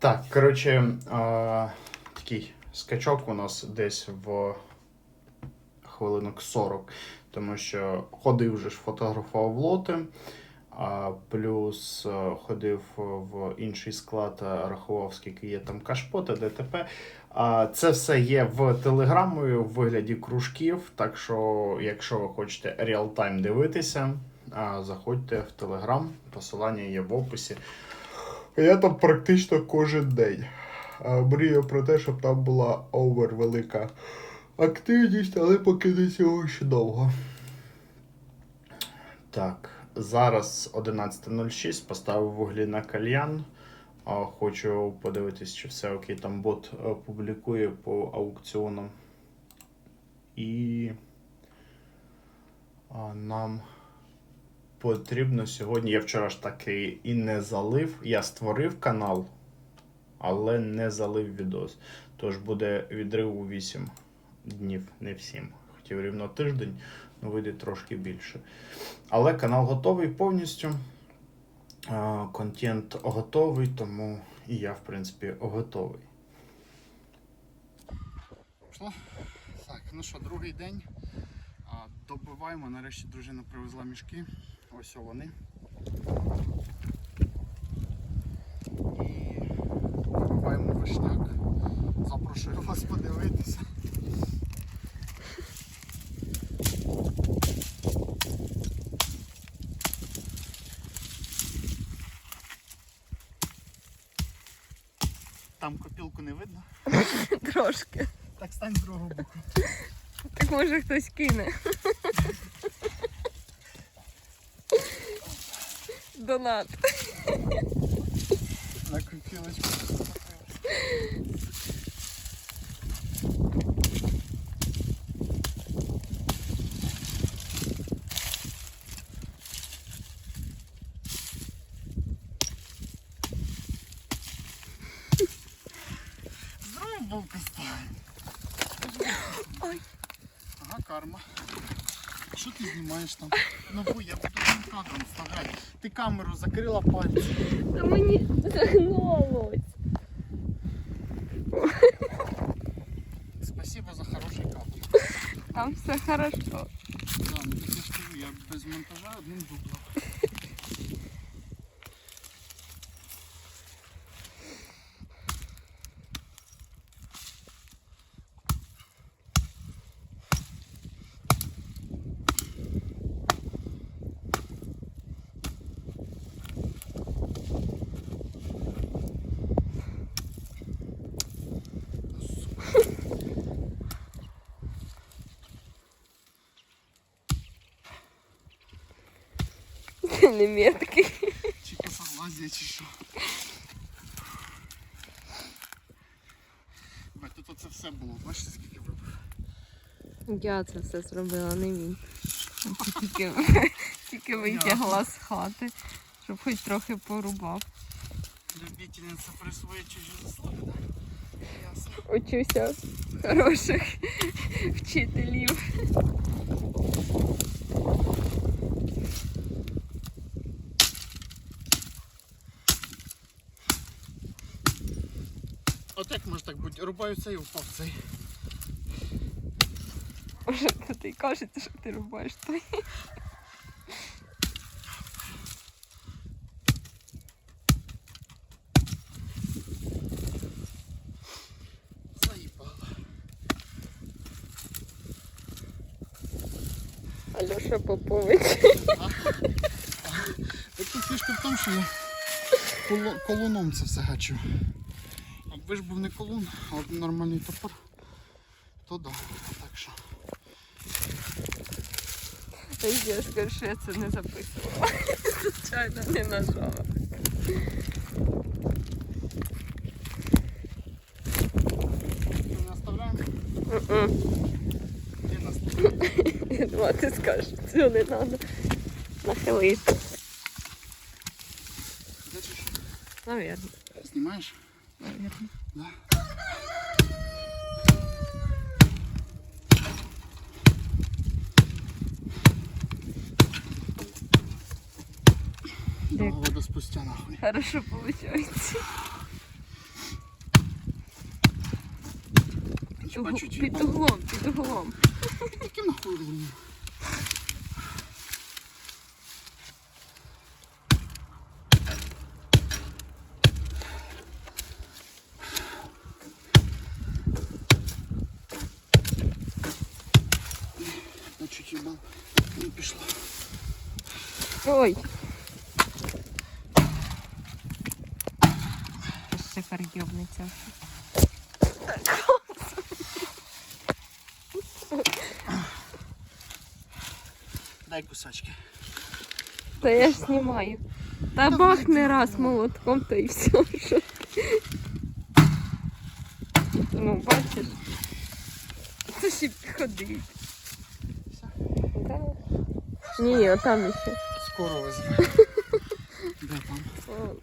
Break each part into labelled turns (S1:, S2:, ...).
S1: Так, коротше, е, такий скачок у нас десь в хвилинок 40, тому що ходив вже ж фотографував лоти, а плюс ходив в інший склад, рахував, скільки є там кашпоти, ДТП. А це все є в телеграмою в вигляді кружків. Так що, якщо ви хочете реал-тайм дивитися, а, заходьте в телеграм, посилання є в описі. Я там практично кожен день. Мрію про те, щоб там була овер велика активність, але поки до цього ще довго. Так, зараз 11.06, поставив вуглі на кальян. Хочу подивитись, чи все окей. Там бот публікує по аукціонам. І нам потрібно сьогодні. Я вчора ж таки і не залив. Я створив канал, але не залив відос. Тож буде відрив у 8 днів, не в 7. Хотів рівно тиждень, але вийде трошки більше. Але канал готовий повністю. Контент готовий, тому і я, в принципі, готовий. Так, ну що, другий день. Добиваємо. Нарешті дружина привезла мішки. Ось о вони. І добиваємо вишняк. Запрошую вас подивитися. Там копілку не видно.
S2: Трошки.
S1: Так стань з другого боку.
S2: Так може хтось кине. Донат.
S1: На копілочку. Здорово, булка стала.
S2: Ой.
S1: Ага, карма. Що ти знімаєш там? Ну бо я буду цим кадром вставляти. Ти камеру закрила пальці.
S2: Та мені загнулось.
S1: Спасибо за хороший кадр.
S2: Там все хорошо.
S1: Да, ну так я без монтажа одним дублем.
S2: Не меткий.
S1: Чи косоглазія, чи що. Бать, тут оце все було. Бачите, скільки вибив?
S2: Я це все зробила, не він. Тільки, тільки витягла з хати, щоб хоч трохи порубав.
S1: Любительниця присвоїть чужі заслуги, да? Ясно.
S2: Учуся хороших вчителів.
S1: От як може так бути? Рубаю цей і впав цей.
S2: Може, ти кажеться, що ти рубаєш той.
S1: Заїбало.
S2: Альоша Попович.
S1: Так тут фішка в тому, що я коло- колуном це все гачу. Якби ж був не колун, а нормальний топор, то да. Так що.
S2: Та що я це не записувала. Звичайно, не нажала.
S1: Не оставляємо?
S2: Я думала, ти скажеш, цього не треба. Нахились.
S1: Де?
S2: Навірно.
S1: Знімаєш? Два года спустя нахуй.
S2: Хорошо
S1: получается. Чуть,
S2: Під углом, під углом.
S1: Яким нахуй
S2: углом?
S1: Дай кусачки.
S2: Та я ж знімаю. Та бахне раз молотком, то і все. Що? Ну, бачиш. Це ще ходить. Ні, отам ще.
S1: Скоро візьму. Де там?
S2: О,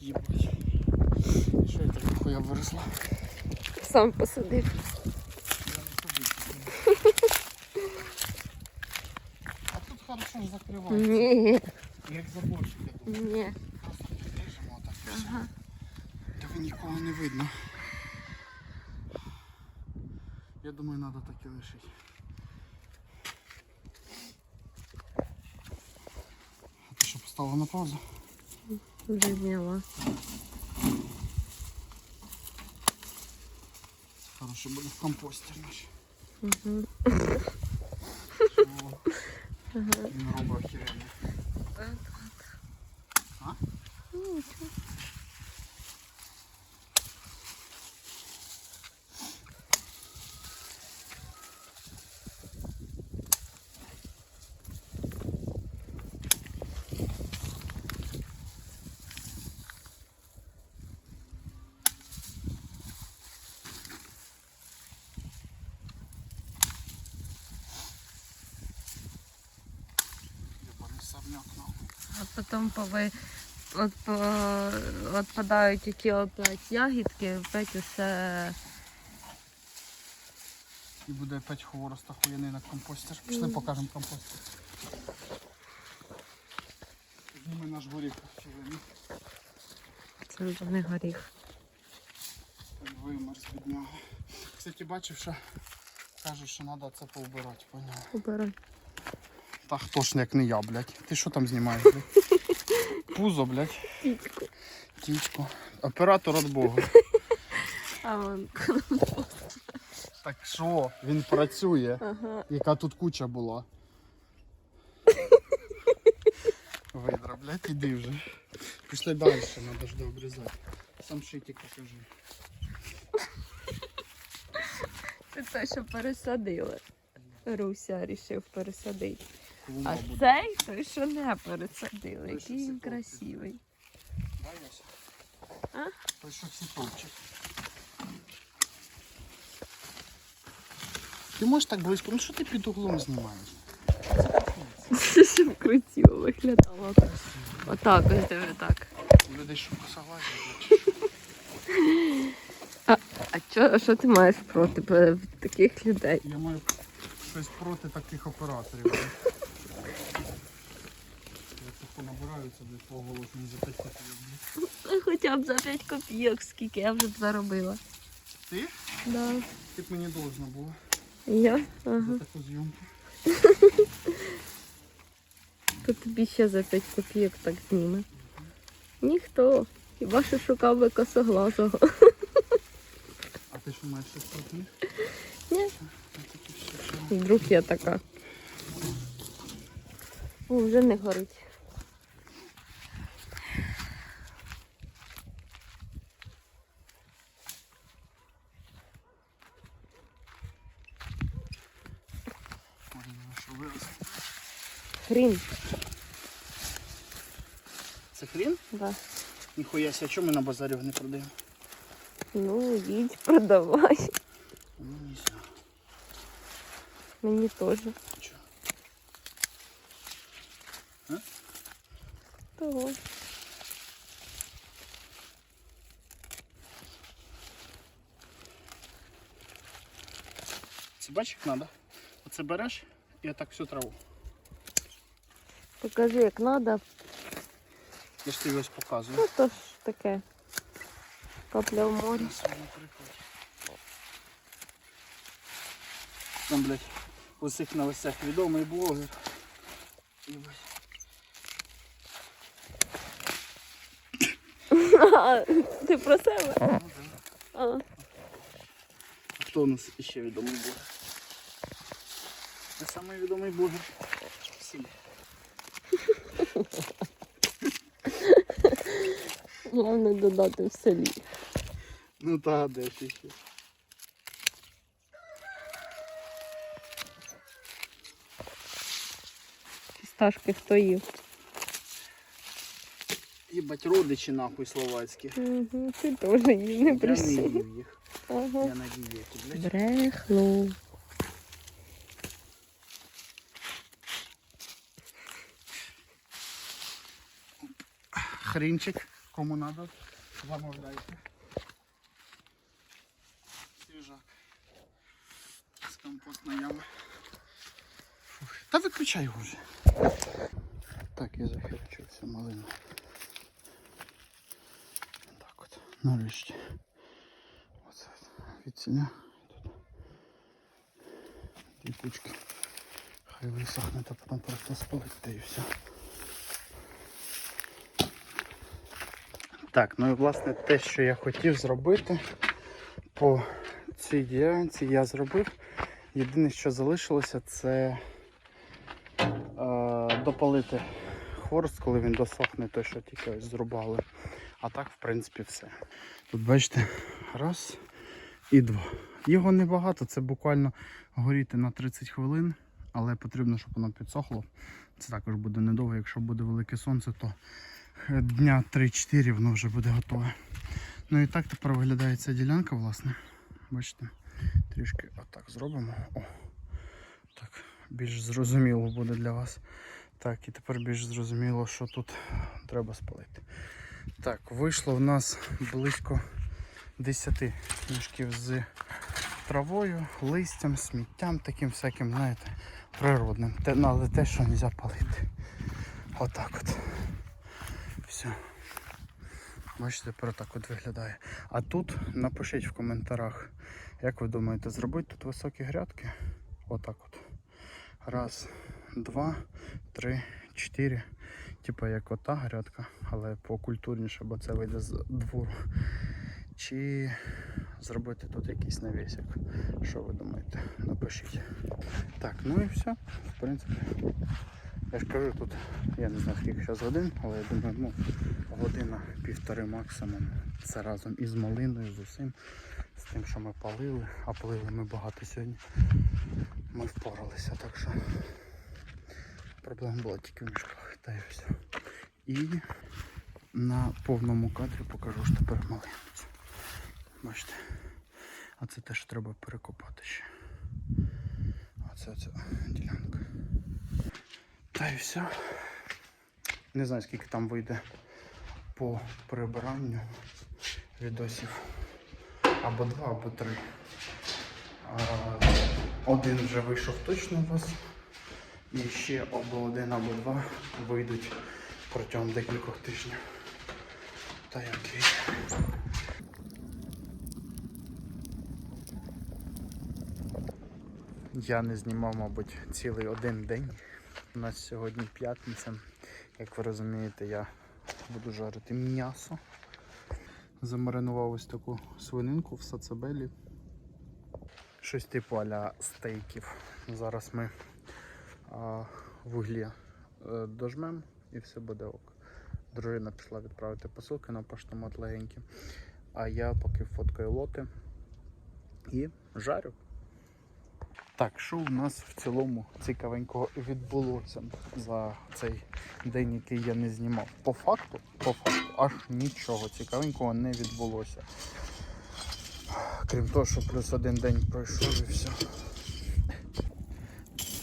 S1: Єбать. Що я так хуя виросла?
S2: Сам посадив.
S1: тут хорошо ж закривається.
S2: Ні,
S1: Як заборчик, я думаю.
S2: ні.
S1: Просто підріжемо так і все.
S2: Ага.
S1: Тебе нікого не видно. Я думаю, треба так і лишити. А ти що поставила на паузу?
S2: Вже зняла.
S1: Хороший буде в компостер наш.
S2: Угу.
S1: О,
S2: Ага.
S1: Він робить охеренно. А?
S2: Ну, нічого.
S1: Єбаний сорняк нахуй.
S2: А потім пови... от, по... отпадають ті опять ягідки, опять усе.
S1: І буде опять хворост охуєнний на компостер. Пішли покажемо компостер. Зніми наш горіх.
S2: Це вже не горіх.
S1: Вимерз від нього. Кстати, бачив, що кажуть, що треба це повбирати, поняв.
S2: Убирай.
S1: Та хто ж як не я, блядь. Ти що там знімаєш, блядь? Пузо, блядь. Тічко. Оператор від Бога.
S2: А вон.
S1: Так що, він працює.
S2: Ага.
S1: Яка тут куча була. Видра, блядь, іди вже. Пішли далі, треба ж дообрізати. Сам шитик покажи.
S2: Це те, що пересадили. Руся рішив пересадити.
S1: Клумба
S2: А
S1: буде.
S2: цей той, що не пересадили.
S1: Той,
S2: Який він красивий. А?
S1: Ти можеш так близько, ну що ти під углом знімаєш?
S2: Щоб крутіло виглядало. Отак ось диви так.
S1: У людей що согласні?
S2: А що, що ти маєш проти е, таких людей?
S1: Я маю щось проти таких операторів. Блядь. Я тако набираються для твого голосу не за 5 копійок.
S2: Ну, Хоча б за 5 копійок, скільки я вже б заробила.
S1: Ти?
S2: Да.
S1: Ти б мені должна була
S2: Я?
S1: за таку зйомку.
S2: То тобі ще за 5 копійок так зніме. Ніхто. Хіба що шукав би косоглазого.
S1: А ти що маєш щось проти?
S2: Ні. Вдруг я така. О, вже не горить. Хрін.
S1: Це хрін?
S2: Да.
S1: Ніхуя ся, чому ми на базарі його не продаємо?
S2: Ну, їдь, продавай.
S1: Ну, не знаю.
S2: Мені теж.
S1: Чого?
S2: Того.
S1: Це бачиш, як треба? Оце береш і отак всю траву.
S2: Покажи, як треба.
S1: Я ж тобі ось показую.
S2: Ну то ж таке. Капля в морі.
S1: На. Там, блядь, у всіх новостях відомий блогер. Блядь,
S2: Ти про себе? А.
S1: Хто у нас ще відомий блогер? Це самий відомий блогер в селі.
S2: Головне додати в селі.
S1: Ну та де ще ще.
S2: Фісташки хто їв?
S1: Їбать родичі нахуй словацькі.
S2: Угу, ти теж їв, не
S1: Я не їв їх.
S2: Ага.
S1: Я на дієті, блядь.
S2: Брехло.
S1: Хрінчик, кому надо, замовляйте. Свіжак. З компостної ями. Та виключай його вже. Так, я захерчився малину. Так от, нарешті. Оце от від ціля. Дві кучки. Хай висохне, та потім просто спалить і все. Так, ну і власне те, що я хотів зробити по цій ділянці, я зробив. Єдине, що залишилося, це е, допалити хворост, коли він досохне, той, що тільки ось зрубали. А так, в принципі, все. Тут бачите, раз і два. Його небагато, це буквально горіти на 30 хвилин, але потрібно, щоб воно підсохло. Це також буде недовго, якщо буде велике сонце, то дня 3-4 воно вже буде готове. Ну і так тепер виглядає ця ділянка, власне. Бачите, трішки отак зробимо. О, так, більш зрозуміло буде для вас. Так, і тепер більш зрозуміло, що тут треба спалити. Так, вийшло в нас близько 10 мішків з травою, листям, сміттям, таким всяким, знаєте, природним. Ну, але те, що не можна палити. Отак от. Все. Бачите, тепер так от виглядає. А тут напишіть в коментарях, як ви думаєте, зробити тут високі грядки? Отак от. Раз, два, три, чотири. Типа як ота грядка, але покультурніше, бо це вийде з двору. Чи зробити тут якийсь навісик? Що ви думаєте? Напишіть. Так, ну і все. В принципі. Я ж кажу, тут я не знаю скільки зараз годин, але я думаю, ну, година півтори максимум. Це разом із малиною, з усім, з тим, що ми палили, а палили ми багато сьогодні. Ми впоралися, так що проблема була тільки в мішках, та й все. І на повному кадрі покажу ж тепер малинницю. Бачите. А це теж треба перекопати ще. Оце ця ділянка. Та. Не знаю скільки там вийде по прибиранню відосів. Або два, або три. Один вже вийшов точно у вас. І ще або один, або два вийдуть протягом декількох тижнів. Та який. Я не знімав, мабуть, цілий один день. У нас сьогодні п'ятниця. Як ви розумієте, я буду жарити м'ясо. Замаринував ось таку свининку в сацебелі. Щось типу аля стейків. Зараз ми а, вуглі е, дожмем і все буде ок. Дружина пішла відправити посилки на поштомат легенькі. А я поки фоткаю лоти і жарю. Так, що у нас в цілому цікавенького відбулося за цей день, який я не знімав? По факту, по факту, аж нічого цікавенького не відбулося. Крім того, що плюс один день пройшов і все.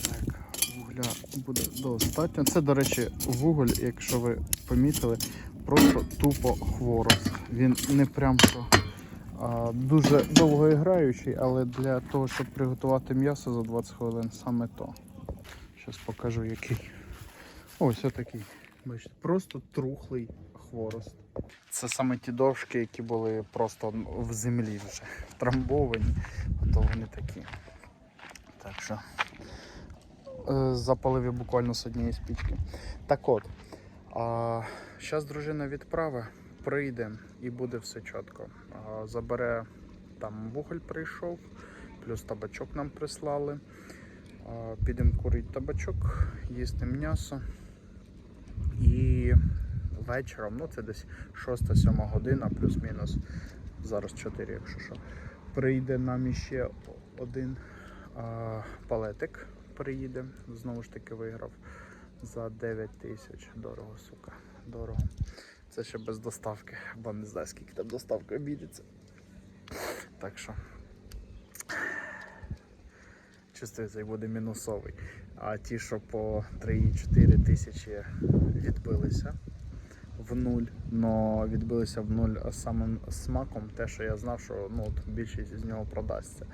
S1: Так, вугля буде достатньо. Це, до речі, вуголь, якщо ви помітили, просто тупо хворост. Він не прям що дуже довго граючий, але для того, щоб приготувати м'ясо за 20 хвилин, саме то. Зараз покажу який. Ось отакий. Бачите, просто трухлий хворост. Це саме ті дошки, які були просто в землі вже а то вони такі. Так що е, запалив я буквально з однієї спічки. Так от, зараз дружина відправи, прийде і буде все чітко. Забере там вуголь прийшов, плюс табачок нам прислали. Підемо курити табачок, їсти м'ясо. І вечором, ну це десь 6-7 година, плюс-мінус. Зараз 4, якщо що. Прийде нам іще один а, палетик. Приїде. Знову ж таки виграв за 9 тисяч. Дорого, сука. Дорого. Це ще без доставки, бо не знаю, скільки там доставка обійдеться. Так що. Чувствую, цей буде мінусовий. А ті, що по 3-4 тисячі відбилися в нуль, но відбилися в нуль самим смаком, те, що я знав, що ну, більшість з нього продасться.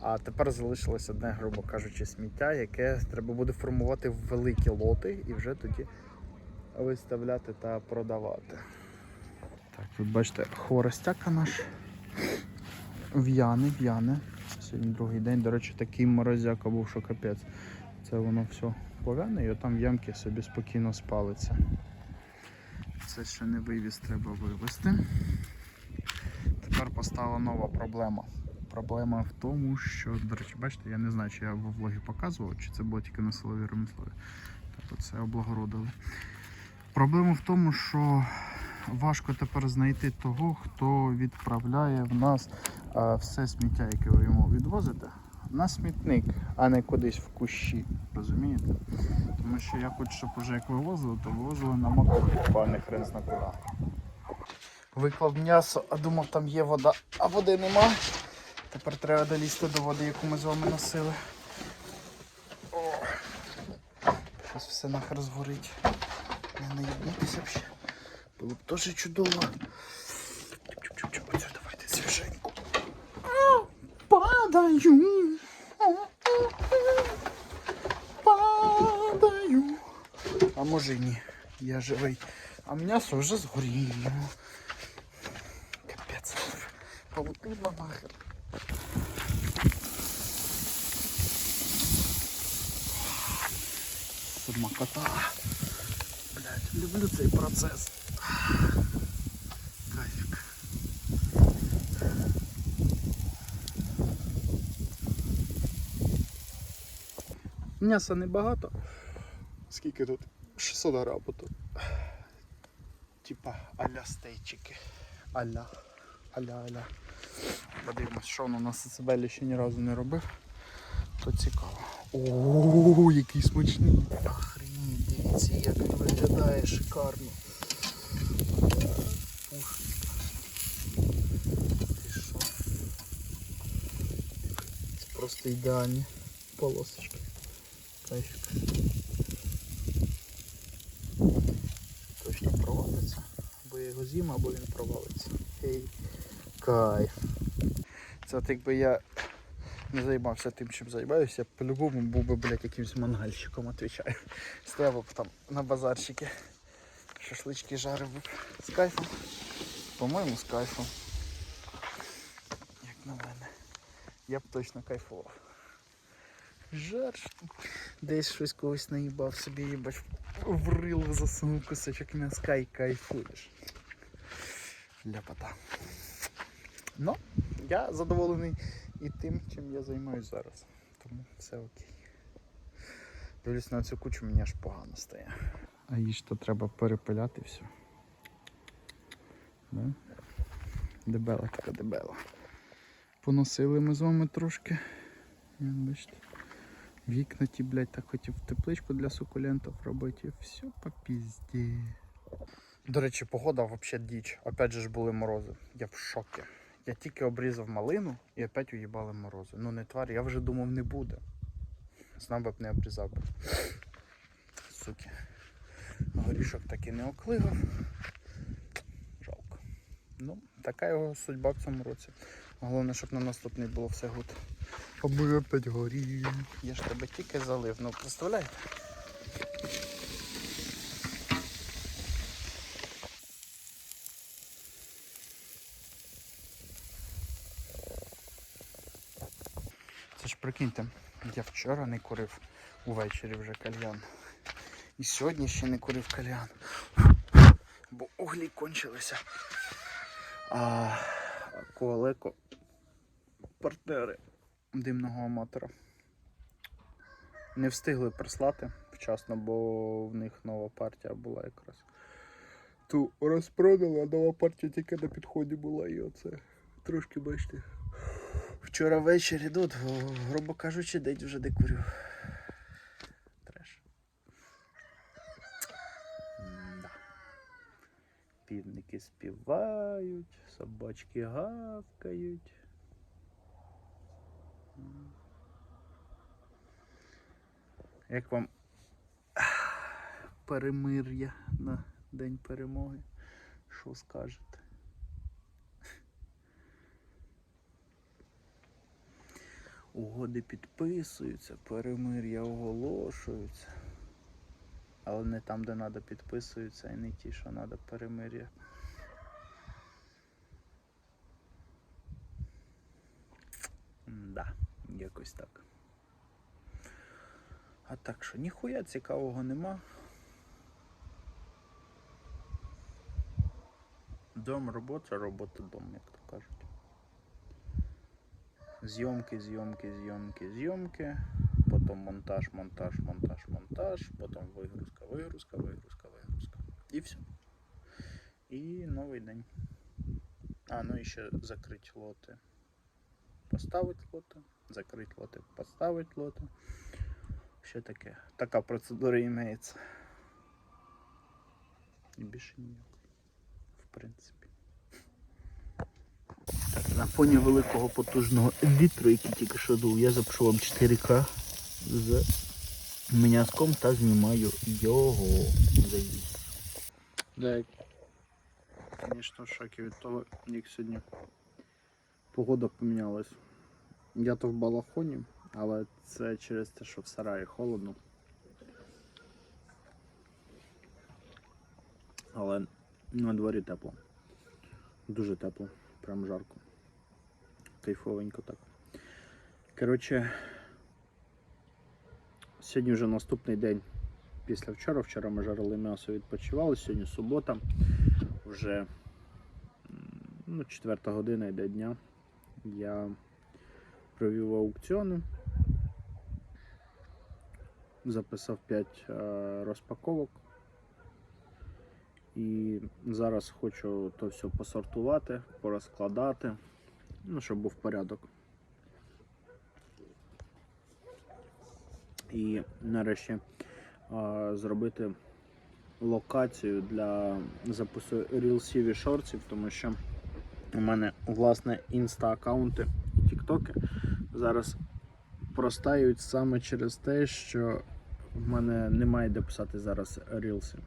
S1: А тепер залишилось одне, грубо кажучи, сміття, яке треба буде формувати в великі лоти і вже тоді виставляти та продавати. Так, тут бачите, хворостяка наш. В'яне, в'яне. Сьогодні другий день. До речі, такий морозяка був, що капець. Це воно все пов'яне і отам в ямки собі спокійно спалиться. Це ще не вивіз, треба вивезти. Тепер постала нова проблема. Проблема в тому, що, до речі, бачите, я не знаю, чи я в влогі показував, чи це було тільки на силові ремеслові. Так от це облагородили. Проблема в тому, що важко тепер знайти того, хто відправляє в нас все сміття, яке ви йому відвозите, на смітник, а не кудись в кущі. Розумієте? Тому що я хочу, щоб вже як вивозили, то вивозили на макуху, а не хрен зна куди. Виклав м'ясо, а думав, там є вода, а води нема. Тепер треба долізти до води, яку ми з вами носили. Зараз все нахер згорить. Не наїбнутися взагалі. Було б теж чудово. Чуп-чуп-чуп, оце давайте свіженьку. А, Падаю. Падаю. А може й ні. Я живий. А м'ясо вже згоріло. Капець. Павутина нахер. Смакота. Блять, Люблю цей процес. Кайфик. М'яса небагато. Скільки тут? 600 грам тут. Типа аля стейчики. Аля. Аля аля. Подивимось, що воно на Сацебелі ще ні разу не робив. То цікаво. О, який смачний. Дивіться, як він виглядає шикарно. Просто ідеальні полосочки. Кайфик. Точно провалиться. Або я його з'їм, або він провалиться. Ей, кайф. Це от якби я не займався тим, чим займаюся, по-любому був би, блядь, якимсь мангальщиком, отвечаю. Стояв б там на базарчики. Шашлички жарив би. З кайфом. По-моєму, з кайфом. Як на мене. Я б точно кайфував. Жар. Десь щось когось наїбав собі, їбать, в рило засунув кусочок м'яска і кайфуєш. Ляпота. Ну, я задоволений і тим, чим я займаюся зараз. Тому все окей. Дивлюсь на цю кучу, мені аж погано стає. А їж то треба перепиляти все. Да? Дебела така дебела. Поносили ми з вами трошки. Бачите. Вікна ті, блядь, так хотів тепличку для сукулентів робити. Все по пізді. До речі, погода взагалі діч. Опять же ж були морози. Я в шокі. Я тільки обрізав малину і опять уїбали морози. Ну не тварь, я вже думав не буде. Знав би б не обрізав би. Суки. Горішок так і не оклигав. Жалко. Ну, така його судьба в цьому році. Головне, щоб на наступний було все гуд. Аби опять горів. Я ж тебе тільки залив. Ну представляєте? Це ж прикиньте, Я вчора не курив увечері вже кальян. І сьогодні ще не курив кальян. Бо углі кончилися. А колеко партнери димного аматора. Не встигли прислати вчасно, бо в них нова партія була якраз. Ту розпродали, а нова партія тільки на підході була і оце. Трошки бачите. Вчора ввечері о, грубо кажучи, десь вже де курю. Треш. М-да. Півники співають, собачки гавкають. Як вам перемир'я на День перемоги? Що скажете? Угоди підписуються, перемир'я оголошуються. Але не там, де треба підписуються, і не ті, що треба перемир'я. Да, якось так. А так що, ніхуя цікавого нема. Дом, робота, робота, дом, як то кажуть. Зйомки, зйомки, зйомки, зйомки. Потім монтаж, монтаж, монтаж, монтаж, потім вигрузка, вигрузка, вигрузка, вигрузка. І все. І новий день. А, ну і ще закрити лоти. Поставити лоти, закрити лоти, поставити лоти. Ще таке. Така процедура імеється. І більше ніяк. В принципі. Так, на фоні великого потужного вітру, який тільки що дув, я запишу вам 4К з м'язком та знімаю його. Звісно, в шокі від того, як сьогодні погода помінялась. Я то в балахоні, але це через те, що в сараї холодно. Але на дворі тепло. Дуже тепло, прям жарко. Кайфовенько так. Коротше, сьогодні вже наступний день після вчора. Вчора ми жарили м'ясо, відпочивали. Сьогодні субота. Вже ну, четверта година йде дня. Я провів аукціони. Записав 5 розпаковок. І зараз хочу то все посортувати, порозкладати, ну, щоб був порядок. І нарешті а, зробити локацію для запису рілсів і шортів, тому що у мене власне інста-аккаунти і тіктоки зараз простають саме через те, що в мене немає де писати зараз рілси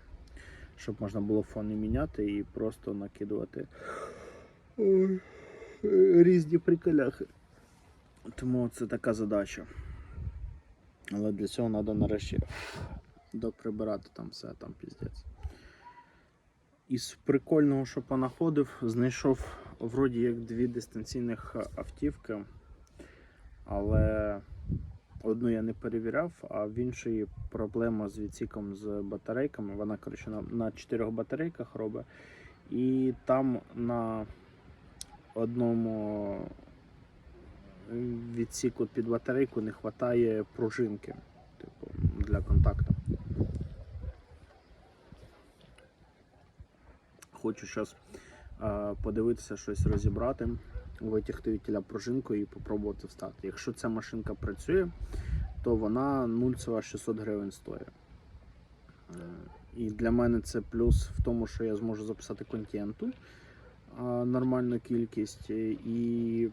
S1: щоб можна було фони міняти і просто накидувати різні приколяхи. Тому це така задача. Але для цього треба нарешті доприбирати там все, там піздець. Із прикольного, що понаходив, знайшов вроді як дві дистанційних автівки, але Одну я не перевіряв, а в іншої проблема з відсіком з батарейками. Вона коротше, на, на 4 батарейках робить. І там на одному відсіку під батарейку не вистачає пружинки типу, для контакту. Хочу зараз подивитися щось розібрати, витягти від тіля пружинку і спробувати встати. Якщо ця машинка працює, то вона 0,600 гривень стоїть. Е, І для мене це плюс в тому, що я зможу записати контенту нормальну кількість, е, і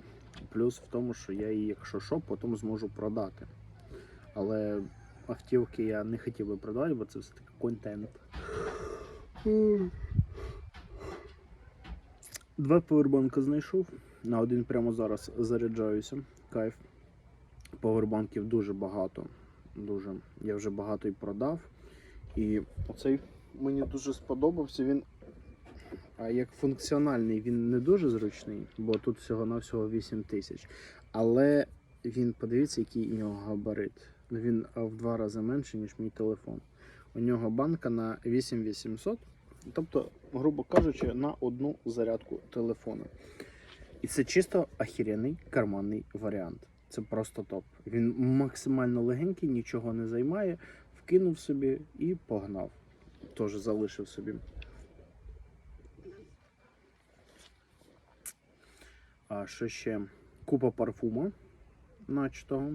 S1: плюс в тому, що я її, якщо що, потім зможу продати. Але автівки я не хотів би продавати, бо це все таки контент. Два повербанка знайшов. На один прямо зараз заряджаюся. Кайф. Повербанків дуже багато. Дуже. Я вже багато і продав. І оцей мені дуже сподобався. Він як функціональний, він не дуже зручний, бо тут всього-навсього 8 тисяч. Але він подивіться, який у нього габарит. Він в два рази менше, ніж мій телефон. У нього банка на 8800, тобто, грубо кажучи, на одну зарядку телефону. І це чисто ахіряний карманний варіант. Це просто топ. Він максимально легенький, нічого не займає, вкинув собі і погнав. Теж залишив собі. А що ще? Купа парфума начатого.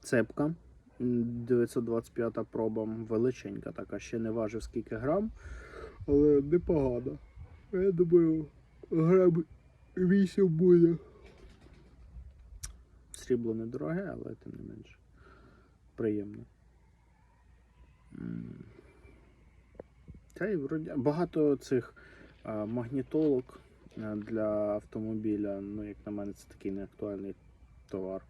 S1: Цепка м, 925 проба, величенька така, ще не важив скільки грам, але непогано. Я думаю, грам 8 буде. Срібло недороге, але тим не менше. Приємно. Та й вроді багато цих а, магнітолок а, для автомобіля. Ну, як на мене, це такий неактуальний товар.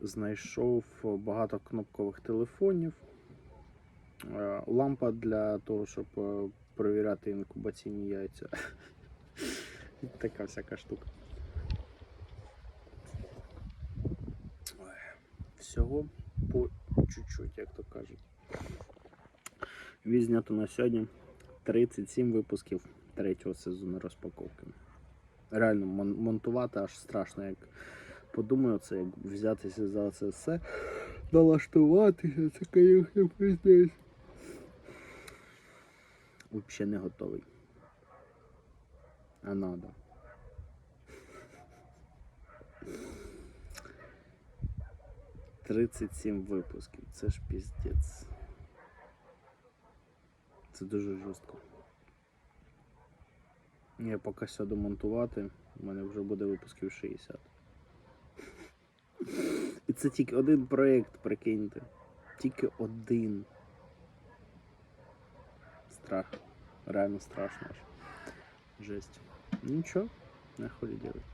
S1: Знайшов багато кнопкових телефонів. Е, Лампа для того, щоб е, перевіряти інкубаційні яйця. Така всяка штука. Всього по чуть-чуть, як то кажуть. Відзнято на сьогодні 37 випусків третього сезону розпаковки. Реально мон- монтувати аж страшно, як подумаю, це як взятися за це все, налаштуватися, це, звісно, пиздець. Взагалі не готовий. А надо. Тридцять сім випусків. Це ж піздець. Це дуже жорстко. Я поки сяду монтувати, у мене вже буде випусків 60. І це тільки один проєкт, прикиньте. Тільки один. Страх. Реально страшно. Жесть. Ну нахуй делать.